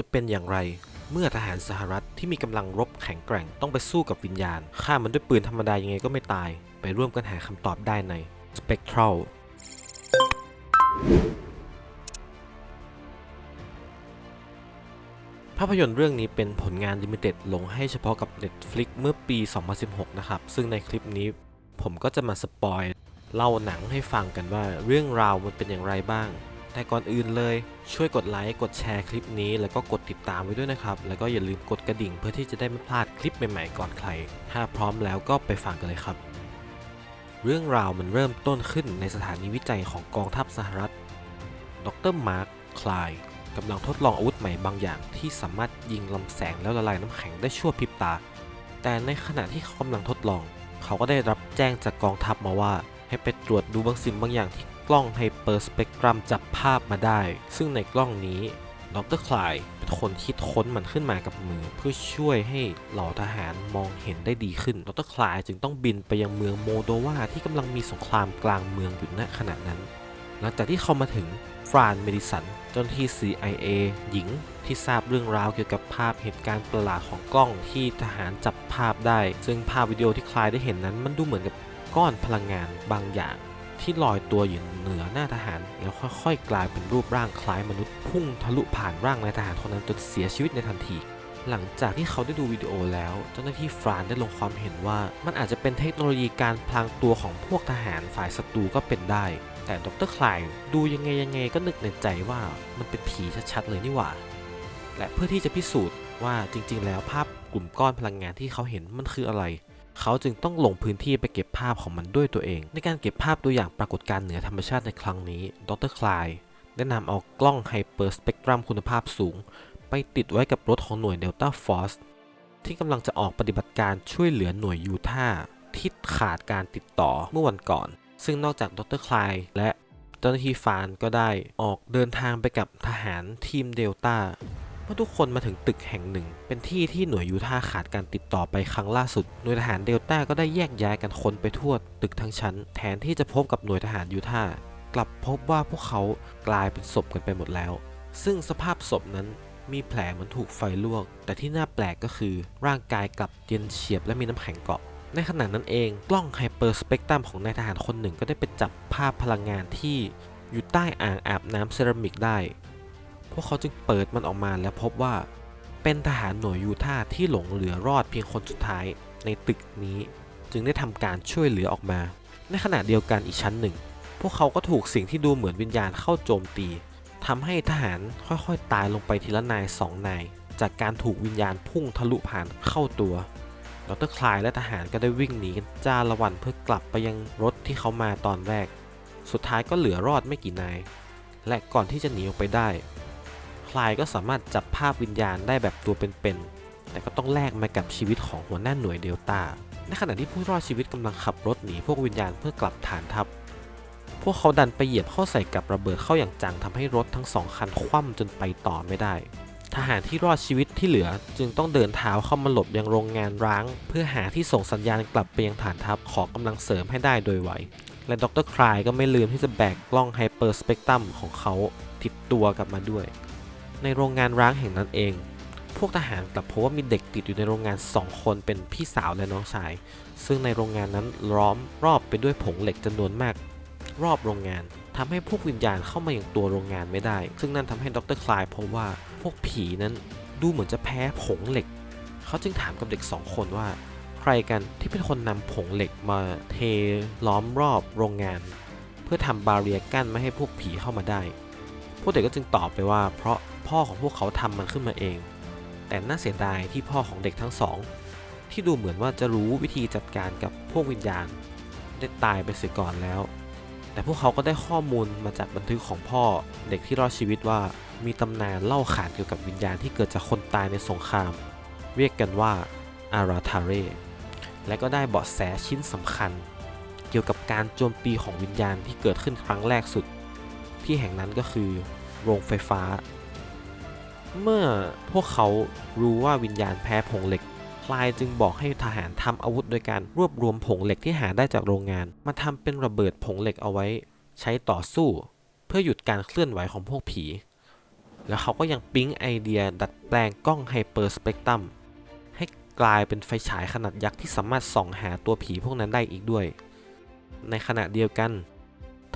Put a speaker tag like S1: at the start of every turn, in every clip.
S1: จะเป็นอย่างไร เมื่อทหารสหรัฐที่มีกำลังรบแข็งแกร่งต้องไปสู้กับวิญญาณฆ่ามันด้วยปืนธรรมดายังไงก็ไม่ตาย ไปร่วมกันหาคำตอบได้ใน Spectral ภาพยนตร์เรื่องนี้เป็นผลงานลิมิเต็ดลงให้เฉพาะกับ Netflix เมื่อปี 2016 นะครับ ซึ่งในคลิปนี้ผมก็จะมาสปอยเล่าหนังให้ฟังกันว่าเรื่องราวมันเป็นอย่างไรบ้าง แต่ก่อนอื่นเลยช่วยกดไลค์กดแชร์คลิปนี้แล้วก็กดติดตามไว้ด้วยนะครับ แล้วก็อย่าลืมกดกระดิ่งเพื่อที่จะได้ไม่พลาดคลิปใหม่ๆก่อนใคร ถ้าพร้อมแล้วก็ไปฟังกันเลยครับ เรื่องราวมันเริ่มต้นขึ้นในสถานีวิจัยของกองทัพสหรัฐ ดรมาร์ค คลายกำลังทดลองอาวุธใหม่บางอย่าง ที่สามารถยิงลำแสงแล้วละลายน้ำแข็งได้ชั่วพริบตา แต่ในขณะที่เขากำลังทดลอง เขาก็ได้รับแจ้งจากกองทัพมาว่า ให้ไปตรวจดูบางสิ่งบางอย่างที่ กล้องไฮเปอร์สเปกตรัมจับภาพมาได้ ซึ่งในกล้องนี้ดรคลายเป็นคนคิดค้นมันขึ้นมากับมือ เพื่อช่วยให้เหล่าทหารมองเห็นได้ดีขึ้น ดรคลายจึงต้องบินไปยังเมืองโมโดวาที่กำลังมีสงครามกลางเมืองอยู่ณขณะนั้น หลังจากที่เขามาถึงฟรานเมดิสันเจ้าหน้าที่ CIA หญิงที่ทราบเรื่องราวเกี่ยวกับภาพเหตุการณ์ประหลาดของกล้องที่ทหารจับภาพได้ ซึ่งภาพวิดีโอที่คลายได้เห็นนั้น มันดูเหมือนกับก้อนพลังงานบางอย่าง ที่ลอยตัวอยู่เหนือหน้าทหาร แล้วค่อยๆ กลายเป็นรูปร่างคล้ายมนุษย์พุ่งทะลุผ่านร่างนายทหารคนนั้นจนเสียชีวิตในทันที หลังจากที่เขาได้ดูวิดีโอแล้ว เจ้าหน้าที่ฟรานได้ลงความเห็นว่า มันอาจจะเป็นเทคโนโลยีการพลางตัวของพวกทหารฝ่ายศัตรูก็เป็นได้ แต่ดรคลายดูยังไงยังไงก็นึกในใจว่ามันเป็นผีชัดๆเลยนี่หว่า และเพื่อที่จะพิสูจน์ว่าจริงๆ แล้วภาพกลุ่มก้อนพลังงานที่เขาเห็นมันคืออะไร เขาจึงต้องลงพื้นที่ไปเก็บภาพของมันด้วยตัวเอง ในการเก็บภาพตัวอย่างปรากฏการณ์เหนือธรรมชาติในครั้งนี้ ดรคลายได้นำเอากล้องไฮเปอร์สเปกตรัมคุณภาพสูง ไปติดไว้กับรถของหน่วยเดลต้าฟอร์สที่กำลังจะออกปฏิบัติการช่วยเหลือหน่วยยูทาห์ที่ขาดการติดต่อเมื่อวันก่อน ซึ่งนอกจากดรคลายและเจ้าหน้าที่ฟานก็ได้ออกเดินทางไปกับทหารทีมเดลต้า มื่อทุกคนมาถึงตึกแห่งหนึ่ง เป็นที่ที่หน่วยยูทาขาดการติดต่อไปครั้งล่าสุด หน่วยทหารเดลต้าก็ได้แยกย้ายกันคนไปทั่วตึกทั้งชั้น แทนที่จะพบกับหน่วยทหารยูทากลับพบว่าพวกเขากลายเป็นศพกันไปหมดแล้ว ซึ่งสภาพศพนั้นมีแผลเหมือนถูกไฟลวก แต่ที่น่าแปลกก็คือ ร่างกายกลับเย็นเฉียบและมีน้ำแข็งเกาะ ในขณะนั้นเองกล้องไฮเปอร์สเปกตรัมของนายทหารคนหนึ่งก็ได้ไปจับภาพพลังงานที่อยู่ใต้อ่างอาบน้ำเซรามิกได้ วกเขาจึงเปิดมันออกมาและพบว่า เป็นทหารหน่วยยูท่าที่หลงเหลือรอดเพียงคนสุดท้ายในตึกนี้ จึงได้ทำการช่วยเหลือออกมา ในขณะเดียวกันอีกชั้นหนึ่ง พวกเขาก็ถูกสิ่งที่ดูเหมือนวิญญาณเข้าโจมตีทำให้ทหารค่อยๆ ตายลงไปทีละนายสองนาย จากการถูกวิญญาณพุ่งทะลุผ่านเข้าตัวดรคลายและทหารก็ได้วิ่งหนีกันจ้าละวันเพื่อกลับไปยังรถที่เขามาตอนแรก สุดท้ายก็เหลือรอดไม่กี่นาย และก่อนที่จะหนีออกไปได้ คลายก็สามารถจับภาพวิญญาณได้แบบตัวเป็นๆ แต่ก็ต้องแลกมากับชีวิตของหัวหน้าหน่วยเดลต้า ในขณะที่ผู้รอดชีวิตกำลังขับรถหนีพวกวิญญาณเพื่อกลับฐานทัพ พวกเขาดันไปเหยียบเข้าใส่กับระเบิดเข้าอย่างจังทำให้รถทั้งสองคันคว่ำจนไปต่อไม่ได้ ทหารที่รอดชีวิตที่เหลือจึงต้องเดินเท้าเข้ามาหลบยังโรงงานร้าง เพื่อหาที่ส่งสัญญาณกลับไปยังฐานทัพขอกำลังเสริมให้ได้โดยไวและดรคลายก็ไม่ลืมที่จะแบกกล้องไฮเปอร์สเปกตรัมของเขาติดตัวกลับมาด้วย ในโรงงานร้างแห่งนั้นเอง พวกทหารกลับพบว่ามีเด็กติดอยู่ในโรงงาน 2 คนเป็นพี่สาวและน้องชาย ซึ่งในโรงงานนั้นล้อมรอบไปด้วยผงเหล็กจำนวนมาก รอบโรงงานทำให้พวกวิญญาณเข้ามาอย่างตัวโรงงานไม่ได้ ซึ่งนั่นทำให้ดรคลายพบว่าพวกผีนั้นดูเหมือนจะแพ้ผงเหล็ก เขาจึงถามกับเด็ก 2 คนว่า ใครกันที่เป็นคนนำผงเหล็กมาเทล้อมรอบโรงงาน เพื่อทำบาเรียกั้นไม่ให้พวกผีเข้ามาได้ พวกเด็กก็จึงตอบไปว่า เพราะพ่อของพวกเขาทำมันขึ้นมาเอง แต่น่าเสียดายที่พ่อของเด็กทั้งสอง ที่ดูเหมือนว่าจะรู้วิธีจัดการกับพวกวิญญาณ ได้ตายไปเสียก่อนแล้ว แต่พวกเขาก็ได้ข้อมูลมาจากบันทึกของพ่อเด็กที่รอดชีวิตว่ามีตำนานเล่าขานเกี่ยวกับวิญญาณที่เกิดจากคนตายในสงคราม เรียกกันว่าอาราทาเรและก็ได้เบาะแสชิ้นสำคัญ เกี่ยวกับการโจมตีของวิญญาณที่เกิดขึ้นครั้งแรกสุด ที่แห่งนั้นก็คือโรงไฟฟ้า เมื่อพวกเขารู้ว่าวิญญาณแพ้ผงเหล็กคลายจึงบอกให้ทหารทำอาวุธโดยการรวบรวมผงเหล็กที่หาได้จากโรงงาน มาทำเป็นระเบิดผงเหล็กเอาไว้ ใช้ต่อสู้ เพื่อหยุดการเคลื่อนไหวของพวกผี แล้วเขาก็ยังปิ๊งไอเดียดัดแปลงกล้องไฮเปอร์สเปกตรัมให้กลายเป็นไฟฉายขนาดยักษ์ที่สามารถส่องหาตัวผีพวกนั้นได้อีกด้วย ในขณะเดียวกัน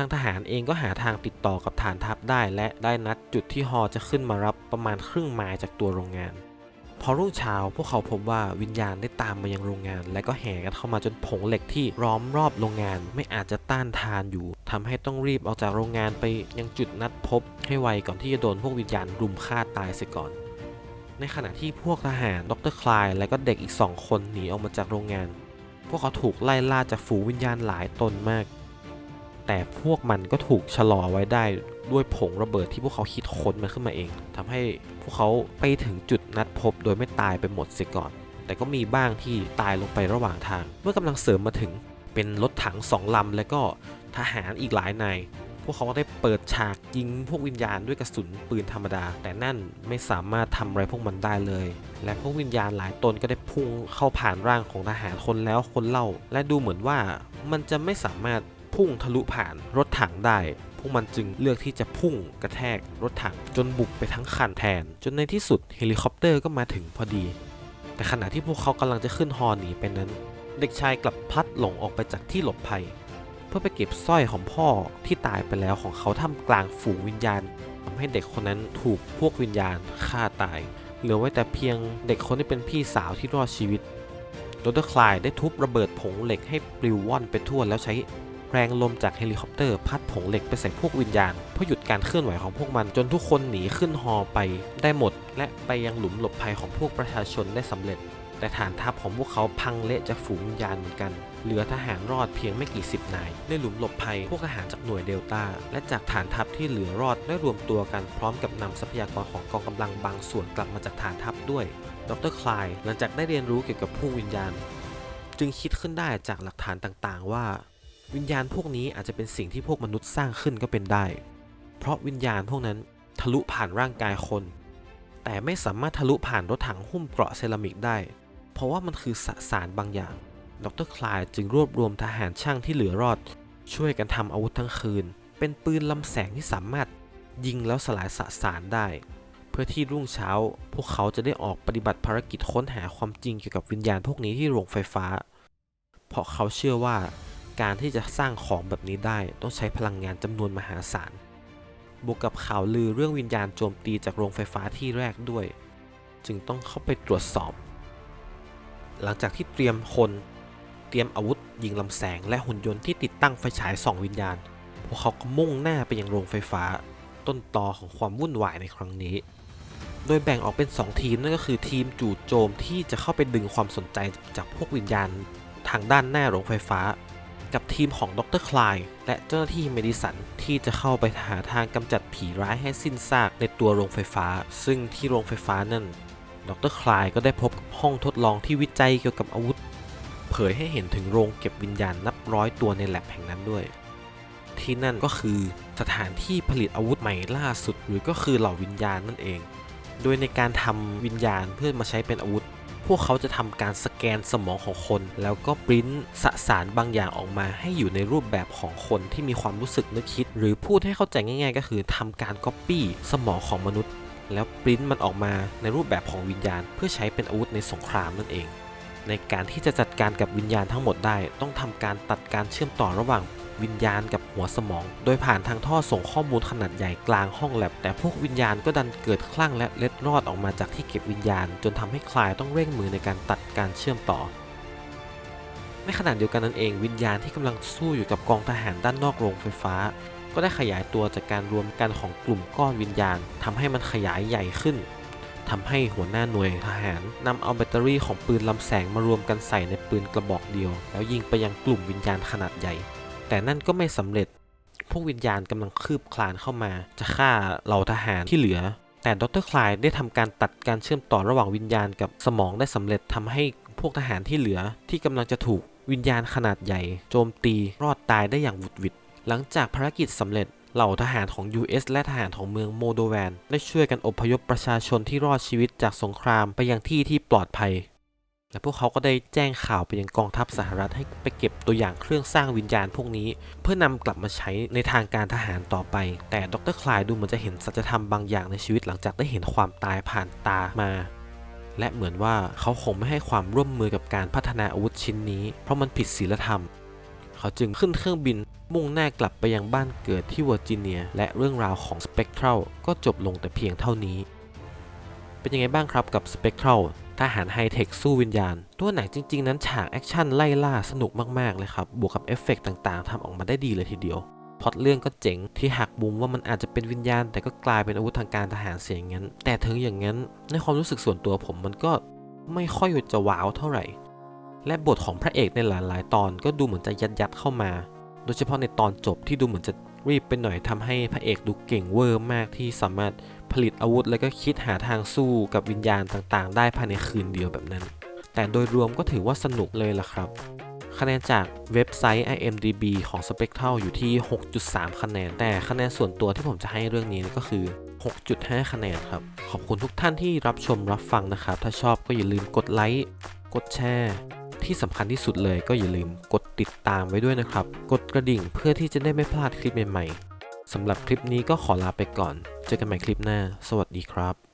S1: างทหารเองก็หาทางติดต่อกับฐานทัพได้ และได้นัดจุดที่ฮอจะขึ้นมารับประมาณครึ่งไมล์จากตัวโรงงาน พอรุ่งเช้าพวกเขาพบว่าวิญญาณได้ตามมายังโรงงาน และก็แห่กันเข้ามาจนผงเหล็กที่ล้อมรอบโรงงาน ไม่อาจจะต้านทานอยู่ทำให้ต้องรีบออกจากโรงงานไปยังจุดนัดพบ ให้ไวก่อนที่จะโดนพวกวิญญาณรุมฆ่าตายเสียก่อนในขณะที่พวกทหารดรคลายและก็เด็กอีกสองคนหนีออกมาจากโรงงาน พวกเขาถูกไล่ล่าจากฝูงวิญญาณหลายตนมาก แต่พวกมันก็ถูกชะลอไว้ได้ด้วยผงระเบิดที่พวกเขาคิดค้นมาขึ้นมาเองทำให้พวกเขาไปถึงจุดนัดพบโดยไม่ตายไปหมดเสียก่อน แต่ก็มีบ้างที่ตายลงไประหว่างทาง เมื่อกำลังเสริมมาถึงเป็นรถถังสองลำและก็ทหารอีกหลายนายพวกเขาก็ได้เปิดฉากยิงพวกวิญญาณด้วยกระสุนปืนธรรมดา แต่นั่นไม่สามารถทำอะไรพวกมันได้เลย และพวกวิญญาณหลายตนก็ได้พุ่งเข้าผ่านร่างของทหารคนแล้วคนเล่า และดูเหมือนว่ามันจะไม่สามารถ พุ่งทะลุผ่านรถถังได้ พวกมันจึงเลือกที่จะพุ่งกระแทกรถถังจนบุกไปทั้งคันแทน จนในที่สุดเฮลิคอปเตอร์ก็มาถึงพอดี แต่ขณะที่พวกเขากำลังจะขึ้นฮอหนีไปนั้น เด็กชายกลับพลัดหลงออกไปจากที่หลบภัย เพื่อไปเก็บสร้อยของพ่อที่ตายไปแล้วของเขาท่ามกลางฝูงวิญญาณทำให้เด็กคนนั้นถูกพวกวิญญาณฆ่าตายเหลือไว้แต่เพียงเด็กคนที่เป็นพี่สาวที่รอดชีวิตดรคลายได้ทุบระเบิดผงเหล็กให้ปลิวว่อนไปทั่วแล้วใช้ แรงลมจากเฮลิคอปเตอร์พัดผงเหล็กไปใส่พวกวิญญาณเพื่อหยุดการเคลื่อนไหวของพวกมัน จนทุกคนหนีขึ้นฮอไปได้หมด และไปยังหลุมหลบภัยของพวกประชาชนได้สำเร็จ แต่ฐานทัพของพวกเขาพังเละจากฝูงวิญญาณเหมือนกัน เหลือทหารรอดเพียงไม่กี่สิบนาย ในหลุมหลบภัย พวกทหารจากหน่วยเดลต้าและจากฐานทัพที่เหลือรอดได้รวมตัวกันพร้อมกับนำทรัพยากรของกองกำลังบางส่วนกลับมาจากฐานทัพด้วย ดรคลายหลังจากได้เรียนรู้เกี่ยวกับผู้วิญญาณ จึงคิดขึ้นได้จากหลักฐานต่างๆ ว่า วิญญาณพวกนี้อาจจะเป็นสิ่งที่พวกมนุษย์สร้างขึ้นก็เป็นได้ เพราะวิญญาณพวกนั้นทะลุผ่านร่างกายคน แต่ไม่สามารถทะลุผ่านรถถังหุ้มเกราะเซรามิกได้ เพราะว่ามันคือสสารบางอย่าง ดรคลายจึงรวบรวมทหารช่างที่เหลือรอด ช่วยกันทำอาวุธทั้งคืน เป็นปืนลำแสงที่สามารถยิงแล้วสลายสสารได้ เพื่อที่รุ่งเช้า พวกเขาจะได้ออกปฏิบัติภารกิจค้นหาความจริงเกี่ยวกับวิญญาณพวกนี้ที่โรงไฟฟ้า เพราะเขาเชื่อว่า การที่จะสร้างของแบบนี้ได้ต้องใช้พลังงานจำนวนมหาศาล บวกกับข่าวลือเรื่องวิญญาณโจมตีจากโรงไฟฟ้าที่แรกด้วย จึงต้องเข้าไปตรวจสอบ หลังจากที่เตรียมคน เตรียมอาวุธ ยิงลำแสง และหุ่นยนต์ที่ติดตั้งไฟฉายส่องวิญญาณ พวกเขาก็มุ่งหน้าไปยังโรงไฟฟ้า ต้นตอของความวุ่นวายในครั้งนี้ โดยแบ่งออกเป็น 2 ทีมนั่นก็คือทีมจู่โจมที่จะเข้าไปดึงความสนใจจากพวกวิญญาณทางด้านหน้าโรงไฟฟ้า กับทีมของดรคลาย และเจ้าหน้าที่เมดิสันที่จะเข้าไปหาทางกำจัดผีร้ายให้สิ้นซากในตัวโรงไฟฟ้า ซึ่งที่โรงไฟฟ้านั่นดรคลายก็ได้พบกับห้องทดลองที่วิจัยเกี่ยวกับอาวุธ เผยให้เห็นถึงโรงเก็บวิญญาณนับร้อยตัวในแลบแห่งนั้นด้วย ที่นั่นก็คือสถานที่ผลิตอาวุธใหม่ล่าสุดหรือก็คือเหล่าวิญญาณนั่นเอง โดยในการทำวิญญาณเพื่อมาใช้เป็นอาวุธ พวกเขาจะทำการสแกนสมองของคน แล้วก็ปริ้นสสารบางอย่างออกมา ให้อยู่ในรูปแบบของคนที่มีความรู้สึกนึกคิด หรือพูดให้เข้าใจง่าย ๆ ก็คือทำการก๊อปปี้สมองของมนุษย์ แล้วปริ้นมันออกมาในรูปแบบของวิญญาณ เพื่อใช้เป็นอาวุธในสงครามนั่นเองในการที่จะจัดการกับวิญญาณทั้งหมดได้ ต้องทำการตัดการเชื่อมต่อระหว่าง วิญญาณกับหัวสมอง โดยผ่านทางท่อส่งข้อมูลขนาดใหญ่กลางห้องแลบ แต่พวกวิญญาณก็ดันเกิดคลั่งและเล็ดรอดออกมาจากที่เก็บวิญญาณ จนทำให้คลายต้องเร่งมือในการตัดการเชื่อมต่อในขณะเดียวกันนั้นเองวิญญาณที่กำลังสู้อยู่กับกองทหารด้านนอกโรงไฟฟ้า ก็ได้ขยายตัวจากการรวมกันของกลุ่มก้อนวิญญาณทำให้มันขยายใหญ่ขึ้นทำให้หัวหน้าหน่วยทหารนำเอาแบตเตอรี่ของปืนลำแสงมารวมกันใส่ในปืนกระบอกเดียว แล้วยิงไปยังกลุ่มวิญญาณขนาดใหญ่ แต่นั่นก็ไม่สำเร็จ พวกวิญญาณกำลังคืบคลานเข้ามา จะฆ่าเหล่าทหารที่เหลือ แต่ดรคลายได้ทำการตัดการเชื่อมต่อระหว่างวิญญาณกับสมองได้สำเร็จทำให้พวกทหารที่เหลือ ที่กำลังจะถูกวิญญาณขนาดใหญ่ โจมตีรอดตายได้อย่างหวุดหวิด หลังจากภารกิจสำเร็จเหล่าทหารของ US และทหารของเมืองโมโดแวน ได้ช่วยกันอพยพประชาชนที่รอดชีวิตจากสงครามไปยังที่ที่ปลอดภัย และพวกเขาก็ได้แจ้งข่าวไปยังกองทัพสหรัฐให้ไปเก็บตัวอย่างเครื่องสร้างวิญญาณพวกนี้ เพื่อนำกลับมาใช้ในทางการทหารต่อไป แต่ดรคลายดูเหมือนจะเห็นสัจธรรมบางอย่างในชีวิตหลังจากได้เห็นความตายผ่านตามา และเหมือนว่าเขาคงไม่ให้ความร่วมมือกับการพัฒนาอาวุธชิ้นนี้ เพราะมันผิดศีลธรรม เขาจึงขึ้นเครื่องบินมุ่งหน้ากลับไปยังบ้านเกิดที่เวอร์จิเนีย และเรื่องราวของ Spectral ก็จบลงแต่เพียงเท่านี้ เป็นยังไงบ้างครับกับ Spectral ท ทหารไฮเทคสู้วิญญาณ ตัวหนังจริง ๆ นั้นฉากแอคชั่นไล่ล่าสนุกมากๆเลยครับ บวกกับเอฟเฟกต์ต่างๆทำออกมาได้ดีเลยทีเดียวพล็อตเรื่องก็เจ๋งที่หักมุมว่ามันอาจจะเป็นวิญญาณ แต่ก็กลายเป็นอาวุธทางการทหารเสียอย่างนั้น แต่ถึงอย่างนั้นในความรู้สึกส่วนตัวผมมันก็ไม่ค่อยจะว้าวเท่าไหร่ และบทของพระเอกในหลายๆ ตอนก็ดูเหมือนจะยัดยัดๆเข้ามา โดยเฉพาะในตอนจบที่ดูเหมือนจะ รีบไปหน่อยทำให้พระเอกดูเก่งเวอร์มากที่สามารถผลิตอาวุธ แล้วก็คิดหาทางสู้กับวิญญาณต่างๆ ได้ภายในคืนเดียวแบบนั้น แต่โดยรวมก็ถือว่าสนุกเลยล่ะครับ คะแนนจากเว็บไซต์ IMDB ของ Spectral อยู่ที่ 6.3 คะแนน แต่คะแนนส่วนตัวที่ผมจะให้เรื่องนี้ก็คือ 6.5 คะแนนครับ ขอบคุณทุกท่านที่รับชมรับฟังนะครับ ถ้าชอบก็อย่าลืมกดไลค์ กดแชร์ ที่สำคัญที่สุดเลยก็อย่าลืมกดติดตามไว้ด้วยนะครับ กดกระดิ่งเพื่อที่จะได้ไม่พลาดคลิปใหม่ๆสำหรับคลิปนี้ก็ขอลาไปก่อน เจอกันใหม่คลิปหน้า สวัสดีครับ